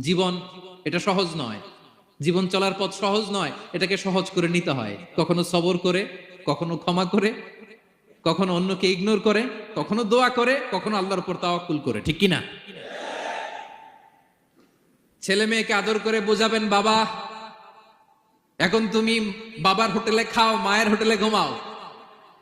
জীবন এটা সহজ নয়। জীবন চলার পথ সহজ নয়, এটাকে সহজ করে নিতে হয়। কখনো সবর করে, কখনো ক্ষমা করে, কখনো অন্যকে ইগনোর করে, কখনো দোয়া করে, কখনো আল্লাহর উপর তাওয়াক্কুল করে। ঠিক কিনা? ছেলে মেয়েকে আদর করে বোঝাবেন, বাবা, এখন তুমি বাবার হোটেলে খাও, মায়ের হোটেলে ঘুমাও।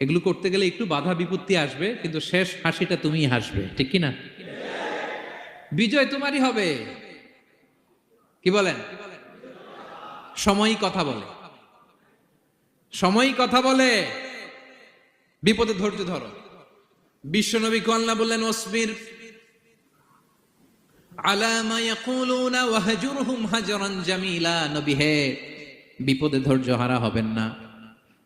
এগুলো করতে গেলে একটু বাধা বিপত্তি আসবে, কিন্তু শেষ হাসিটা তুমি হাসবে, ঠিক কি না বিজয় তোমারই হবে। কি বলেন? সময়ই কথা বলে। সময়ই কথা বলে। বিপদে ধৈর্য ধরো। বিশ্বনবী কল্লা বললেন হে, বিপদে ধৈর্য হারা হবেন না।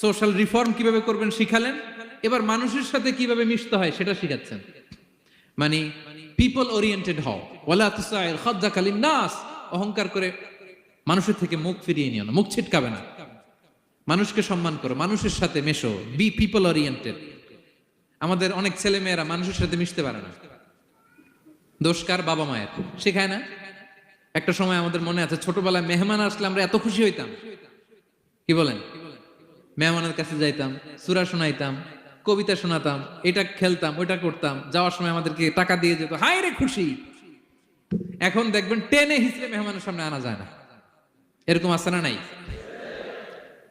সোশ্যাল রিফর্ম কীভাবে করবেন শিখালেন? এবার মানুষের সাথে কীভাবে মিশতে হয় সেটা শিখাচ্ছেন। মানে পিপল ওরিয়েন্টেড হও। ওয়ালা তুসাইর খাদ্দাকালিন নাস অহংকার করে মানুষের থেকে মুখ ফিরিয়ে নিও না, মুখ ছিটকাবে না। মানুষকে সম্মান করো, মানুষের সাথে মেশো বি পিপল ওরিয়েন্টেড আমাদের অনেক ছেলে মেয়েরা মানুষের সাথে মিশতে পারে না। দোষকার বাবা মায়ের। শেখায় না? একটা সময় আমাদের মনে আছে, ছোটবেলায় মেহমান আসলে আমরা এত খুশি হইতাম। কি বলেন? মেহমানের কাছে যাইতাম, সুরা শোনাইতাম, কবিতা শোনাতাম, এটা খেলতাম, ওইটা করতাম, যাওয়ার সময় আমাদেরকে টাকা দিয়ে যেত হাই রে খুশি। এখন দেখবেন টেনে হিসেবে মেহমানের সামনে আনা যায় না। এরকম আছে না নাই?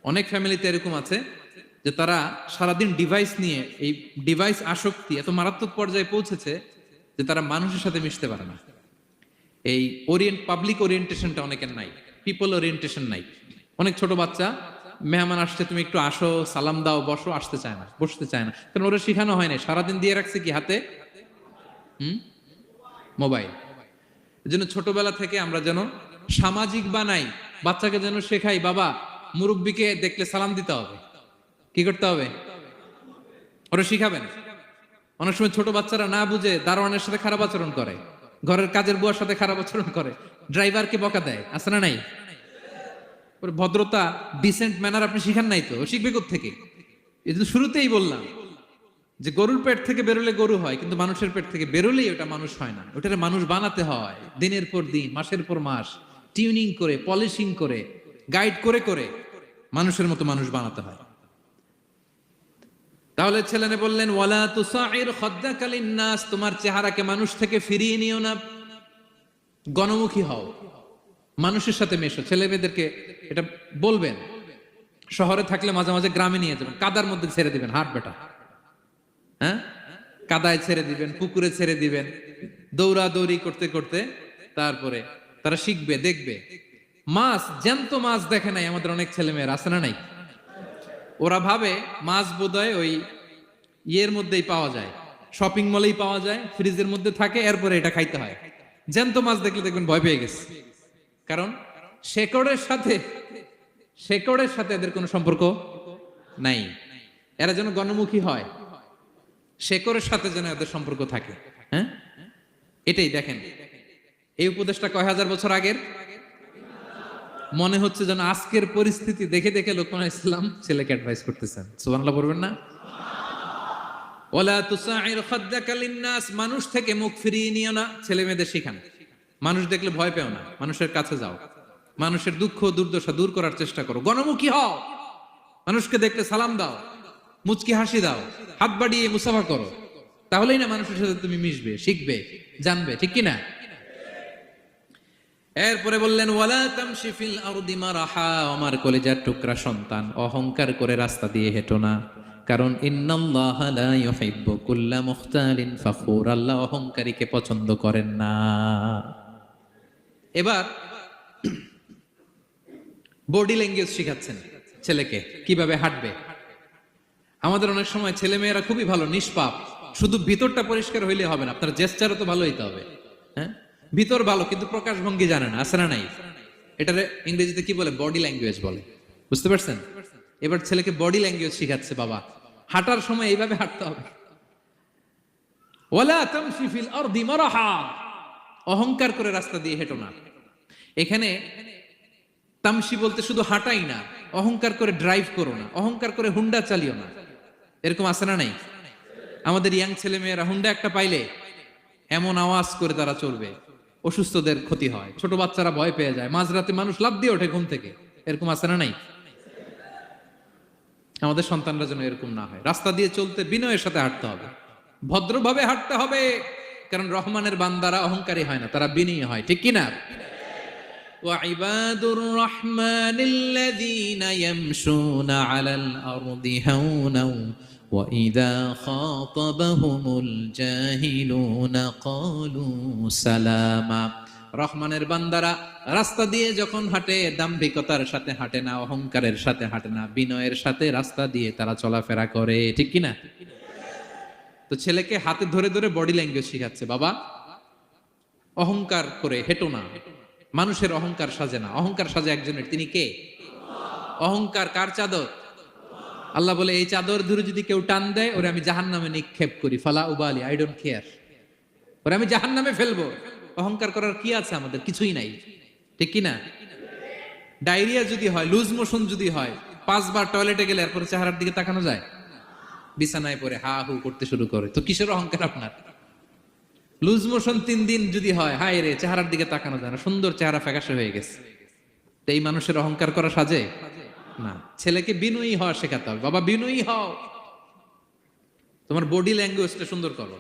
অনেক ফ্যামিলিতে এরকম আছে যে তারা সারাদিন ডিভাইস নিয়ে, এই ডিভাইস আসক্তি এত মারাত্মক পর্যায়ে পৌঁছেছে যে তারা মানুষের সাথে মিশতে পারে না। এই ওরিয়েন্ট পাবলিক ওরিয়েন্টেশনটা অনেকের নাই পিপল ওরিয়েন্টেশন নাই। অনেক ছোট বাচ্চা মেহমান আসছে, তুমি একটু আসো, সালাম দাও, বসো, আসতে চায় না, বসতে চায় না। কারণ ওরা শিখানো হয় না সারাদিন দিয়ে রাখছে কি হাতে? হুম? মোবাইল। যেন ছোটবেলা থেকে আমরা যেন সামাজিক বানাই, বাচ্চাকে যেন শেখাই, বাবা, মুরব্বীকে দেখলে সালাম দিতে হবে। কি করতে হবে? ওরা শিখাবেন। অনেক সময় ছোট বাচ্চারা না বুঝে দারোয়ানের সাথে খারাপ আচরণ করে, ঘরের কাজের বুয়ার সাথে খারাপ আচরণ করে, ড্রাইভারকে বকা দেয়, আছে না নাই? ভদ্রতা ডিসেন্ট ম্যানার আপনি শিখান নাই তো, শিখবে থেকে এই তো শুরুতেই বললাম যে গরুর পেট থেকে বেরোলে গরু হয়, কিন্তু মানুষের পেট থেকে বেরোলেই ওটা মানুষ হয় না। ওটারে মানুষ বানাতে হয়, দিনের পর দিন, মাসের পর মাস টিউনিং করে পলিশিং করে গাইড করে করে মানুষের মতো মানুষ বানাতে হয়। তাহলে ছেলেনে বললেন, ওয়ালা তুসাইর খদ্দাকালিন নাস তোমার চেহারাকে মানুষ থেকে ফিরিয়ে নিও না। গণমুখী হও। মানুষের সাথে মেশো, ছেলে মেয়েদেরকে এটা বলবেন। শহরে থাকলে মাঝে মাঝে গ্রামে নিয়ে যাবেন, কাদার মধ্যে ছেড়ে দিবেন, হাট বেটা। হ্যাঁ? কাদায় ছেড়ে দিবেন, পুকুরে ছেড়ে দিবেন দৌড়া দৌড়ি করতে করতে তারপরে তারা শিখবে, দেখবে। মাছ, জ্যান্ত মাছ দেখে নাই আমাদের অনেক ছেলে মেয়ের, আছে না নাই? ওরা ভাবে মাছ বোধহয় ওই ইয়ের মধ্যেই পাওয়া যায়, শপিং মলেই পাওয়া যায়, ফ্রিজের মধ্যে থাকে, এরপরে এটা খাইতে হয়। জ্যান্ত মাছ দেখলে দেখবেন ভয় পেয়ে গেছে। কারণ শেকড়ের সাথে শেকড়ের সাথে এদের কোনো সম্পর্ক নাই। এরা যেন গণমুখী হয়, শেকড়ের সাথে যেন এদের সম্পর্ক থাকে হ্যাঁ? এটাই দেখেন। এই উপদেশটা কয় হাজার বছর আগের? মনে হচ্ছে যেন আজকের পরিস্থিতি দেখে দেখে লোকমান ইসলাম ছেলেকে অ্যাডভাইস করতেছেন। সুবহানাল্লাহ পড়বেন না? ওলা তুসাইর খাদ্দাকা লিন্নাস, মানুষ থেকে মুখ ফিরিয়ে নিও না ছেলে মেয়েদের শেখান। মানুষ দেখলে ভয় পেও না। মানুষের কাছে যাও। মানুষের দুঃখ দুর্দশা দূর করার চেষ্টা করো। গণমুখী হও। মানুষকে দেখলে সালাম দাও। মুচকি হাসি দাও। হাত বাড়িয়ে মুসাফা করো। তাহলেই না মানুষের সাথে তুমি মিশবে, শিখবে, জানবে। ঠিক কি না? এরপরে বললেন, ওয়ালা তামশি ফিল আরদি মারাহা, আমার কলেজার টুকরা সন্তান। অহংকার করে রাস্তা দিয়ে হেঁটো না। কারণ ইন্নাল্লাহ লা ইউহিব্বু কুল্লা মুখতালিন ফাখুর। আল্লাহ অহংকারীকে পছন্দ করেন না। এবার বডি ল্যাঙ্গুয়েজ শিখাচ্ছেন ছেলেকে, কীভাবে হাঁটবে? আমাদের অনেক সময় ছেলে মেয়েরা খুবই ভালো, নিষ্পাপ। শুধু ভিতরটা পরিষ্কার হইলে হবে না, আপনার জেস্টারও তো ভালো হইতে হবে। হ্যাঁ? ভিতর ভালো, কিন্তু প্রকাশ ভঙ্গি জানে না, আছে না নাই? এটারে ইংরেজিতে কি বলে? বডি ল্যাঙ্গুয়েজ বলে। বুঝতে পারছেন? এবার ছেলেকে বডি ল্যাঙ্গুয়েজ শিখাচ্ছে বাবা। হাঁটার সময় এইভাবে হাঁটতে হবে। ওয়ালা তামশি ফিল আরদি মারাহা অহংকার করে রাস্তা দিয়ে হেঁটো না। এখানে তামসি বলতে শুধু হাঁটাই না, অহংকার করে ড্রাইভ করো না, অহংকার করে হুন্ডা চালিও না। এরকম আছে না নাই? আমাদের ইয়াং ছেলে মেয়েরা হুন্ডা একটা পাইলে এমন আওয়াজ করে তারা চলবে, অসুস্থদের ক্ষতি হয়, ছোট বাচ্চারা ভয় পেয়ে যায়, মাঝরাতে মানুষ লাভ দিয়ে ওঠে ঘুম থেকে। এরকম আছে না নাই? আমাদের সন্তানরা যেন এরকম না হয়। রাস্তা দিয়ে চলতে বিনয়ের সাথে হাঁটতে হবে। ভদ্রভাবে হাঁটতে হবে। কারণ রহমানের বান্দারা অহংকারী হয় না তারা বিনয়ী হয় ঠিক কিনা وعباد الرحمن الذين يمشون على الأرض هونا وإذا خاطبهم الجاهلون قالوا سلاما রহমানের বান্দারা রাস্তা দিয়ে যখন হাঁটে দাম্ভিকতার সাথে হাঁটে না অহংকারের সাথে হাঁটে না বিনয়ের সাথে রাস্তা দিয়ে তারা চলাফেরা করে ঠিক কিনা তো ছেলেকে হাতে ধরে ধরে বডি ল্যাঙ্গুয়েজ শিখাচ্ছে, বাবা। অহংকার করে হেঁটো না। মানুষের অহংকার সাজে না। অহংকার সাজে একজনের, তিনি কে? অহংকার কার চাদর? আল্লাহ বলে, এই চাদর ধরে যদি কেউ টান দেয়, ওরে আমি জাহান নামে নিক্ষেপ করি। ফালা উবালি আই ডোন্ট কেয়ার ওরে আমি জাহান নামে ফেলব। অহংকার করার কি আছে আমাদের? কিছুই নাই। ঠিক কি না? ডায়রিয়া যদি হয়, লুজ মোশন যদি হয়, পাঁচবার টয়লেটে গেলে এরপরে চেহারার দিকে তাকানো যায়? বিছানায় পরে হা হু করতে শুরু করে। তো কিসের অহংকার আপনার? লুজ মোশন তিন দিন যদি হয়, হায় রে, চেহারার দিকে তাকানো যায় না, সুন্দর চেহারা ফ্যাকাশে হয়ে গেছে। এই মানুষের অহংকার করা সাজে? না। ছেলেকে বিনয়ী হওয়া শেখাতে হবে। বাবা, বিনয়ী হও। তোমার বডি ল্যাঙ্গুয়েজটা সুন্দর করো।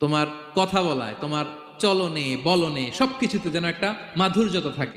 তোমার কথা বলায়, তোমার চলনে, বলনে সবকিছুতে যেন একটা মাধুর্যতা থাকে।